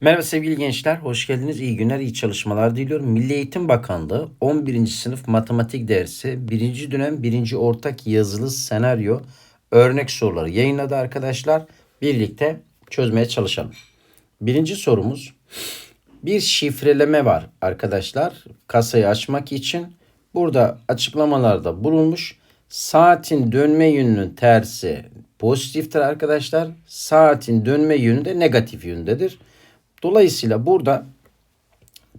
Merhaba sevgili gençler, hoş geldiniz. İyi günler, iyi çalışmalar diliyorum. Milli Eğitim Bakanlığı 11. sınıf matematik dersi 1. dönem 1. ortak yazılı senaryo örnek soruları yayınladı arkadaşlar. Birlikte çözmeye çalışalım. Birinci sorumuz bir şifreleme var arkadaşlar. Kasayı açmak için burada açıklamalarda bulunmuş. Saatin dönme yönünün tersi pozitiftir arkadaşlar. Saatin dönme yönü de negatif yöndedir. Dolayısıyla burada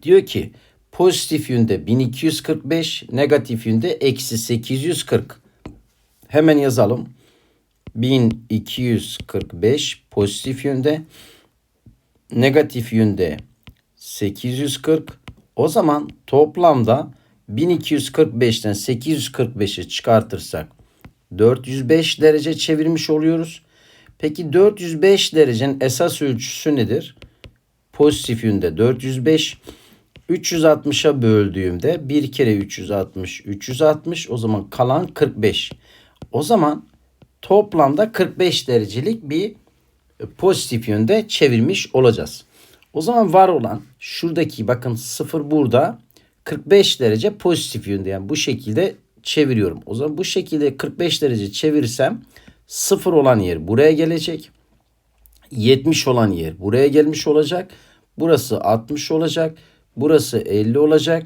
diyor ki pozitif yönde 1245, negatif yönde eksi 840. Hemen yazalım. 1245 pozitif yönde, negatif yönde 840. O zaman toplamda 1245'ten 845'i çıkartırsak 405 derece çevirmiş oluyoruz. Peki 405 derecenin esas ölçüsü nedir? Pozitif yönde 405. 360'a böldüğümde 1 kere 360 360 o zaman kalan 45. O zaman toplamda 45 derecelik bir pozitif yönde çevirmiş olacağız. O zaman var olan şuradaki bakın 0 burada 45 derece pozitif yönde yani bu şekilde çeviriyorum. O zaman bu şekilde 45 derece çevirirsem 0 olan yer buraya gelecek. 70 olan yer buraya gelmiş olacak. Burası 60 olacak. Burası 50 olacak.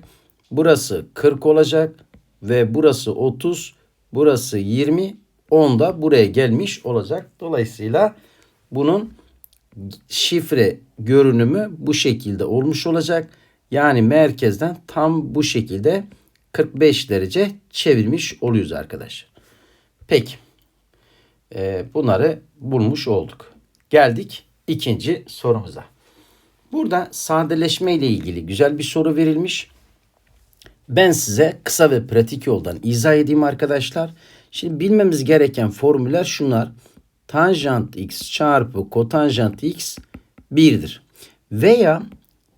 Burası 40 olacak. Ve burası 30. Burası 20. 10 da buraya gelmiş olacak. Dolayısıyla bunun şifre görünümü bu şekilde olmuş olacak. Yani merkezden tam bu şekilde 45 derece çevirmiş oluyoruz arkadaşlar. Peki. Ee, bunları bulmuş olduk. Geldik ikinci sorumuza. Burada sadeleşme ile ilgili güzel bir soru verilmiş. Ben size kısa ve pratik yoldan izah edeyim arkadaşlar. Şimdi bilmemiz gereken formüller şunlar. Tanjant x çarpı kotanjant x 1'dir. Veya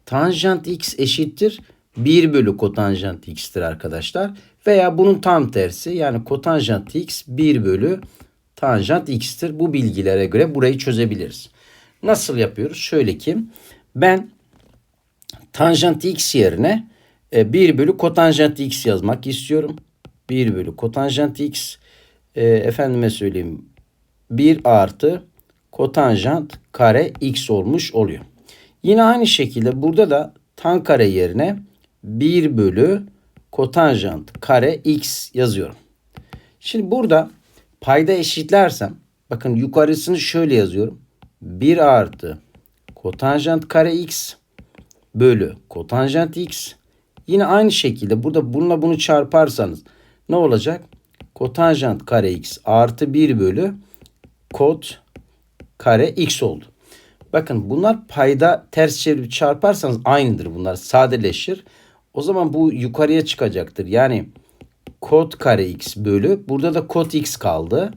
tanjant x eşittir 1 bölü kotanjant x'tir arkadaşlar. Veya bunun tam tersi yani kotanjant x 1 bölü tanjant x'tir. Bu bilgilere göre burayı çözebiliriz. Nasıl yapıyoruz? Şöyle ki ben tanjant x yerine 1 e, bölü kotanjant x yazmak istiyorum. 1 bölü kotanjant x e, efendime söyleyeyim 1 artı kotanjant kare x olmuş oluyor. Yine aynı şekilde burada da tan kare yerine 1 bölü kotanjant kare x yazıyorum. Şimdi burada payda eşitlersem bakın yukarısını şöyle yazıyorum. 1 artı kotanjant kare x bölü kotanjant x. Yine aynı şekilde burada bununla bunu çarparsanız ne olacak? Kotanjant kare x artı 1 bölü kot kare x oldu. Bakın bunlar payda ters çevirip çarparsanız aynıdır bunlar sadeleşir. O zaman bu yukarıya çıkacaktır. Yani kot kare x bölü burada da kot x kaldı.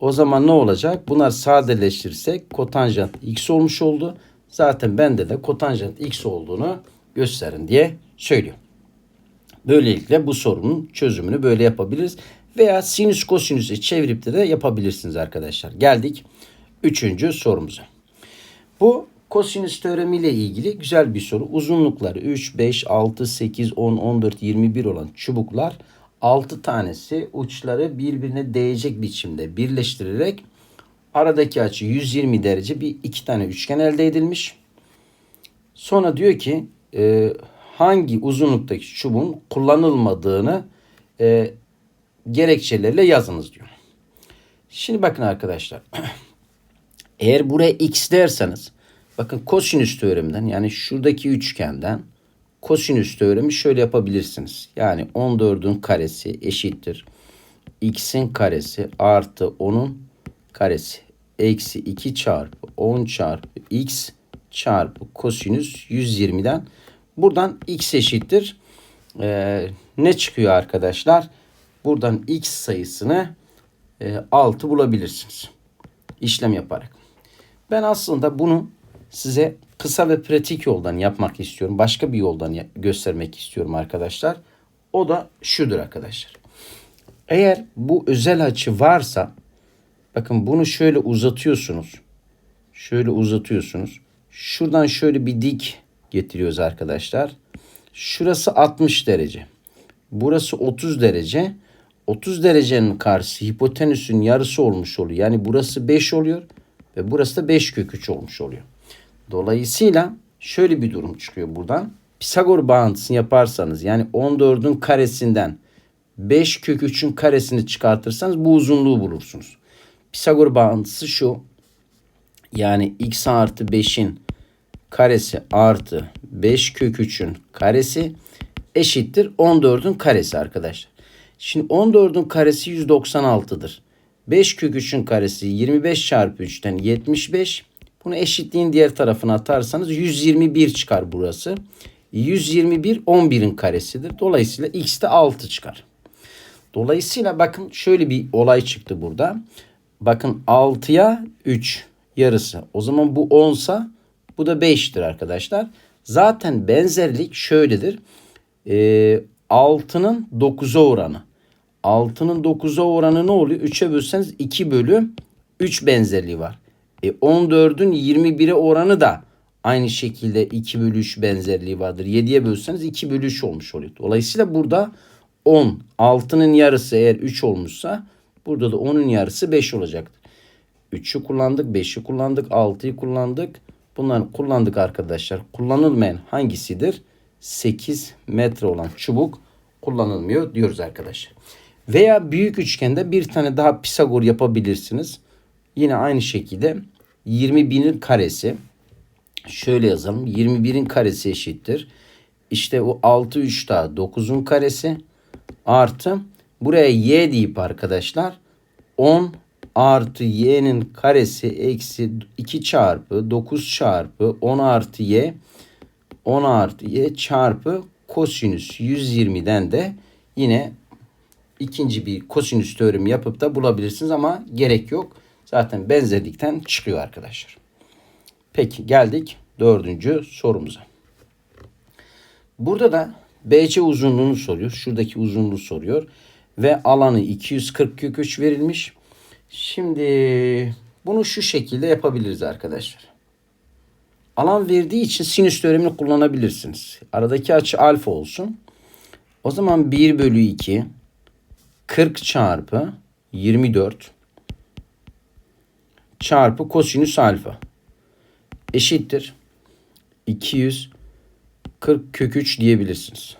O zaman ne olacak? Bunlar sadeleştirirsek kotanjant x olmuş oldu. Zaten bende de kotanjant x olduğunu gösterin diye söylüyor. Böylelikle bu sorunun çözümünü böyle yapabiliriz. Veya sinüs kosinüsü çevirip de, de yapabilirsiniz arkadaşlar. Geldik üçüncü sorumuza. Bu kosinüs teoremiyle ilgili güzel bir soru. Uzunlukları 3, 5, 6, 8, 10, 14, 21 olan çubuklar 6 tanesi uçları birbirine değecek biçimde birleştirerek aradaki açı 120 derece bir iki tane üçgen elde edilmiş. Sonra diyor ki e, hangi uzunluktaki çubuğun kullanılmadığını e, gerekçelerle yazınız diyor. Şimdi bakın arkadaşlar. Eğer buraya x derseniz bakın kosinüs teoreminden yani şuradaki üçgenden kosinüs teoremi şöyle yapabilirsiniz. Yani 14'ün karesi eşittir. x'in karesi artı 10'un karesi eksi 2 çarpı 10 çarpı x çarpı kosinüs 120'den buradan x eşittir. Ee, ne çıkıyor arkadaşlar? Buradan x sayısını e, 6 bulabilirsiniz. İşlem yaparak. Ben aslında bunu size kısa ve pratik yoldan yapmak istiyorum. Başka bir yoldan göstermek istiyorum arkadaşlar. O da şudur arkadaşlar. Eğer bu özel açı varsa bakın bunu şöyle uzatıyorsunuz. Şöyle uzatıyorsunuz. Şuradan şöyle bir dik getiriyoruz arkadaşlar. Şurası 60 derece. Burası 30 derece. 30 derecenin karşısı hipotenüsün yarısı olmuş oluyor. Yani burası 5 oluyor ve burası da 5 kök 3 olmuş oluyor. Dolayısıyla şöyle bir durum çıkıyor buradan. Pisagor bağıntısını yaparsanız yani 14'ün karesinden 5 kök 3'ün karesini çıkartırsanız bu uzunluğu bulursunuz. Pisagor bağıntısı şu. Yani x artı 5'in karesi artı 5 kök 3'ün karesi eşittir 14'ün karesi arkadaşlar. Şimdi 14'ün karesi 196'dır. 5 kök 3'ün karesi 25 çarpı 3'ten 75. Bunu eşitliğin diğer tarafına atarsanız 121 çıkar burası. 121 11'in karesidir. Dolayısıyla x de 6 çıkar. Dolayısıyla bakın şöyle bir olay çıktı burada. Bakın 6'ya 3 yarısı. O zaman bu 10 sa bu da 5'tir arkadaşlar. Zaten benzerlik şöyledir. Ee, 6'nın 9'a oranı. 6'nın 9'a oranı ne oluyor? 3'e bölseniz 2 bölü 3 benzerliği var. E 14'ün 21'e oranı da aynı şekilde 2 bölü 3 benzerliği vardır. 7'ye bölseniz 2 bölü 3 olmuş oluyor. Dolayısıyla burada 10, 6'nın yarısı eğer 3 olmuşsa burada da 10'un yarısı 5 olacaktır. 3'ü kullandık, 5'i kullandık, 6'yı kullandık. Bunları kullandık arkadaşlar. Kullanılmayan hangisidir? 8 metre olan çubuk kullanılmıyor diyoruz arkadaşlar. Veya büyük üçgende bir tane daha Pisagor yapabilirsiniz. Yine aynı şekilde 21'in karesi. Şöyle yazalım. 21'in karesi eşittir. İşte o 6 3 daha 9'un karesi artı buraya y deyip arkadaşlar 10 artı y'nin karesi eksi 2 çarpı 9 çarpı 10 artı y 10 artı y çarpı kosinüs 120'den de yine ikinci bir kosinüs teoremi yapıp da bulabilirsiniz ama gerek yok. Zaten benzerlikten çıkıyor arkadaşlar. Peki geldik dördüncü sorumuza. Burada da BC uzunluğunu soruyor. Şuradaki uzunluğu soruyor. Ve alanı 240 kök 3 verilmiş. Şimdi bunu şu şekilde yapabiliriz arkadaşlar. Alan verdiği için sinüs teoremini kullanabilirsiniz. Aradaki açı alfa olsun. O zaman 1 bölü 2 40 çarpı 24 çarpı kosinüs alfa eşittir 240 kök 3 diyebilirsiniz.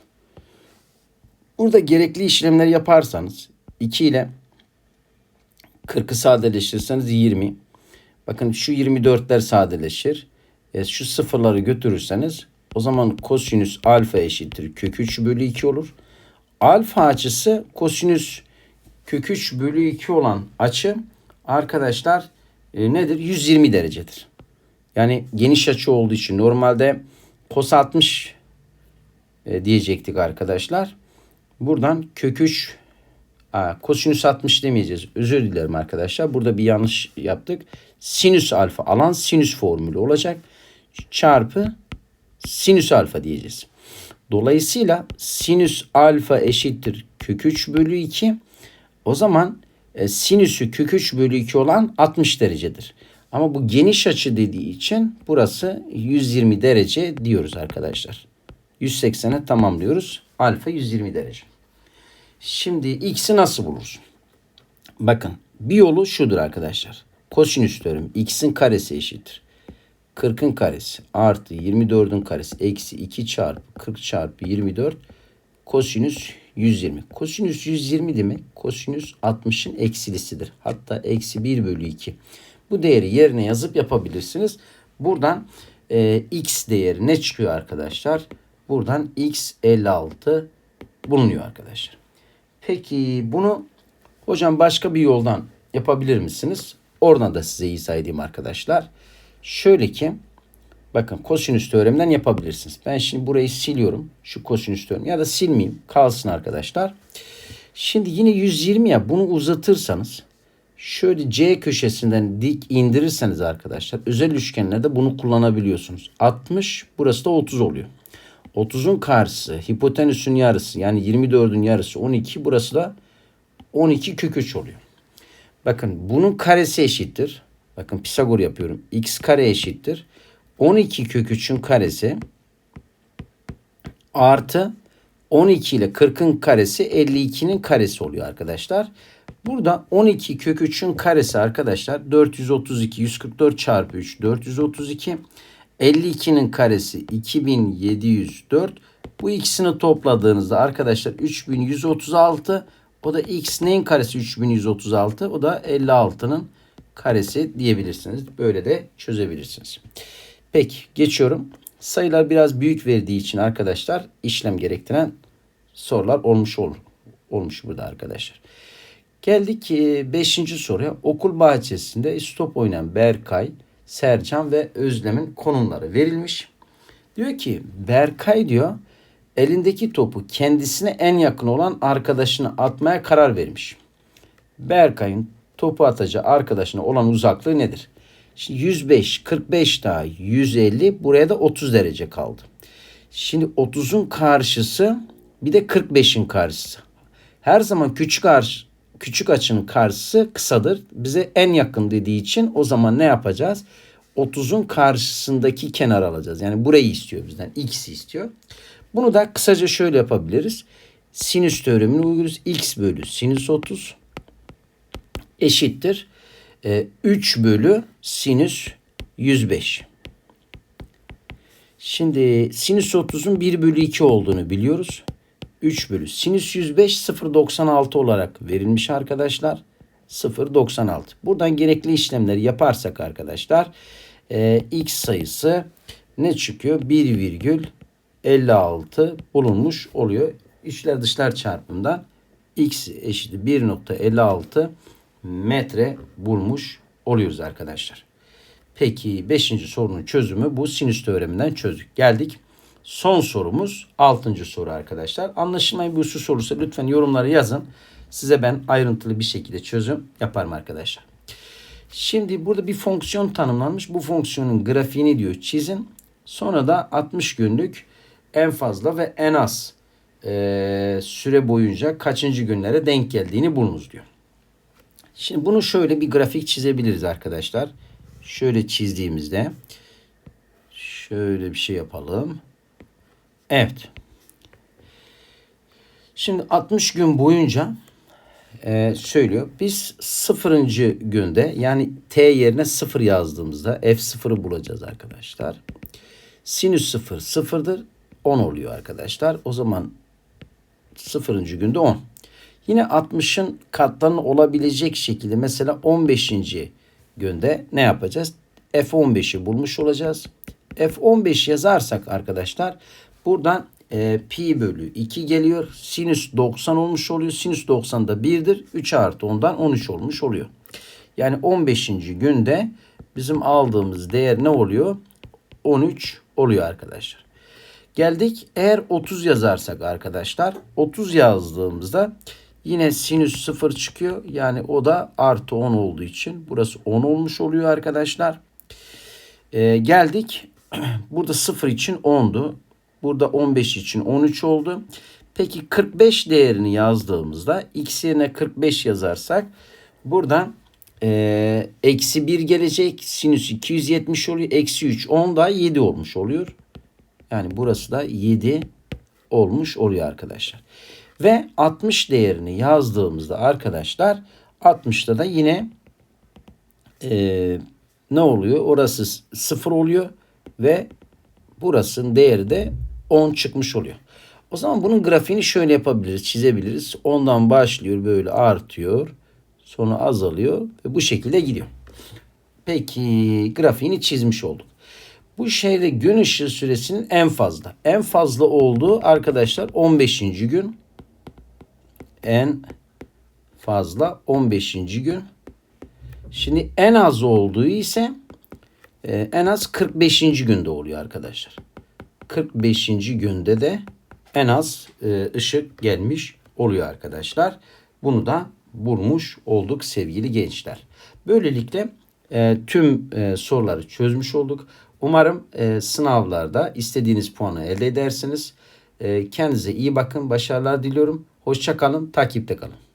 Burada gerekli işlemleri yaparsanız 2 ile 40'ı sadeleştirirseniz 20. Bakın şu 24'ler sadeleşir. E, şu sıfırları götürürseniz o zaman kosinüs alfa eşittir kök 3 bölü 2 olur. Alfa açısı kosinüs kök 3 bölü 2 olan açı arkadaşlar e, nedir? 120 derecedir. Yani geniş açı olduğu için normalde kos 60 e, diyecektik arkadaşlar. Buradan kök 3 a, kosinüs 60 demeyeceğiz. Özür dilerim arkadaşlar. Burada bir yanlış yaptık. Sinüs alfa alan sinüs formülü olacak. Çarpı sinüs alfa diyeceğiz. Dolayısıyla sinüs alfa eşittir kök 3 bölü 2. O zaman e, sinüsü kök 3 bölü 2 olan 60 derecedir. Ama bu geniş açı dediği için burası 120 derece diyoruz arkadaşlar. 180'e tamamlıyoruz. Alfa 120 derece. Şimdi x'i nasıl bulursun? Bakın bir yolu şudur arkadaşlar. Kosinüs teoremi x'in karesi eşittir. 40'ın karesi artı 24'ün karesi eksi 2 çarpı 40 çarpı 24 kosinüs 120. Kosinüs 120 demek kosinüs 60'ın eksilisidir. Hatta eksi 1 bölü 2. Bu değeri yerine yazıp yapabilirsiniz. Buradan e, x değeri ne çıkıyor arkadaşlar? Buradan x 56 bulunuyor arkadaşlar. Peki bunu hocam başka bir yoldan yapabilir misiniz? Oradan da size izah edeyim arkadaşlar. Şöyle ki bakın kosinüs teoreminden yapabilirsiniz. Ben şimdi burayı siliyorum. Şu kosinüs teoremi ya da silmeyeyim. Kalsın arkadaşlar. Şimdi yine 120 ya bunu uzatırsanız şöyle C köşesinden dik indirirseniz arkadaşlar özel üçgenlerde bunu kullanabiliyorsunuz. 60 burası da 30 oluyor. 30'un karşısı hipotenüsün yarısı yani 24'ün yarısı 12 burası da 12 kök 3 oluyor. Bakın bunun karesi eşittir. Bakın Pisagor yapıyorum. X kare eşittir. 12 kök 3'ün karesi artı 12 ile 40'ın karesi 52'nin karesi oluyor arkadaşlar. Burada 12 kök 3'ün karesi arkadaşlar 432 144 çarpı 3 432 52'nin karesi 2704 bu ikisini topladığınızda arkadaşlar 3136 o da x neyin karesi 3136 o da 56'nın karesi diyebilirsiniz. Böyle de çözebilirsiniz. Peki geçiyorum. Sayılar biraz büyük verdiği için arkadaşlar işlem gerektiren sorular olmuş olur. Olmuş burada arkadaşlar. Geldik 5. soruya. Okul bahçesinde stop oynayan Berkay, Sercan ve Özlem'in konumları verilmiş. Diyor ki Berkay diyor elindeki topu kendisine en yakın olan arkadaşına atmaya karar vermiş. Berkay'ın topu atacağı arkadaşına olan uzaklığı nedir? Şimdi 105, 45 daha 150 buraya da 30 derece kaldı. Şimdi 30'un karşısı bir de 45'in karşısı. Her zaman küçük karşı, küçük açının karşısı kısadır. Bize en yakın dediği için o zaman ne yapacağız? 30'un karşısındaki kenar alacağız. Yani burayı istiyor bizden. X'i istiyor. Bunu da kısaca şöyle yapabiliriz. Sinüs teoremini uyguluyoruz. X bölü sinüs 30 eşittir. 3 e, bölü sinüs 105. Şimdi sinüs 30'un 1 bölü 2 olduğunu biliyoruz. 3 bölü sinüs 105 0.96 olarak verilmiş arkadaşlar. 0.96. Buradan gerekli işlemleri yaparsak arkadaşlar e, x sayısı ne çıkıyor? 1,56 bulunmuş oluyor. İçler dışlar çarpımından x eşittir 1.56 metre bulmuş oluyoruz arkadaşlar. Peki 5. sorunun çözümü bu sinüs teoreminden çözdük. Geldik. Son sorumuz 6. soru arkadaşlar. Anlaşılmayı bir husus olursa lütfen yorumları yazın. Size ben ayrıntılı bir şekilde çözüm yaparım arkadaşlar. Şimdi burada bir fonksiyon tanımlanmış. Bu fonksiyonun grafiğini diyor çizin. Sonra da 60 günlük en fazla ve en az e, süre boyunca kaçıncı günlere denk geldiğini bulunuz diyor. Şimdi bunu şöyle bir grafik çizebiliriz arkadaşlar. Şöyle çizdiğimizde şöyle bir şey yapalım. Evet. Şimdi 60 gün boyunca e, söylüyor. Biz sıfırıncı günde yani t yerine sıfır yazdığımızda f sıfırı bulacağız arkadaşlar. Sinüs sıfır sıfırdır. 10 oluyor arkadaşlar. O zaman sıfırıncı günde 10. Yine 60'ın katlarını olabilecek şekilde mesela 15. günde ne yapacağız? F15'i bulmuş olacağız. F15 yazarsak arkadaşlar buradan e, pi bölü 2 geliyor. Sinüs 90 olmuş oluyor. Sinüs 90 da 1'dir. 3 artı 10'dan 13 olmuş oluyor. Yani 15. günde bizim aldığımız değer ne oluyor? 13 oluyor arkadaşlar. Geldik eğer 30 yazarsak arkadaşlar 30 yazdığımızda Yine sinüs 0 çıkıyor. Yani o da artı 10 olduğu için burası 10 olmuş oluyor arkadaşlar. Ee, geldik. Burada 0 için 10'du. Burada 15 için 13 oldu. Peki 45 değerini yazdığımızda x yerine 45 yazarsak buradan e, eksi 1 gelecek. Sinüs 270 oluyor. Eksi 3 10 da 7 olmuş oluyor. Yani burası da 7 olmuş oluyor arkadaşlar. Ve 60 değerini yazdığımızda arkadaşlar 60'ta da yine e, ne oluyor? Orası 0 oluyor ve burasının değeri de 10 çıkmış oluyor. O zaman bunun grafiğini şöyle yapabiliriz, çizebiliriz. Ondan başlıyor böyle artıyor. Sonra azalıyor ve bu şekilde gidiyor. Peki grafiğini çizmiş olduk. Bu şeyde gün ışığı süresinin en fazla. En fazla olduğu arkadaşlar 15. gün en fazla 15. gün. Şimdi en az olduğu ise e, en az 45. günde oluyor arkadaşlar. 45. günde de en az e, ışık gelmiş oluyor arkadaşlar. Bunu da bulmuş olduk sevgili gençler. Böylelikle e, tüm soruları çözmüş olduk. Umarım sınavlarda istediğiniz puanı elde edersiniz. Kendinize iyi bakın. Başarılar diliyorum. Hoşçakalın. Takipte kalın.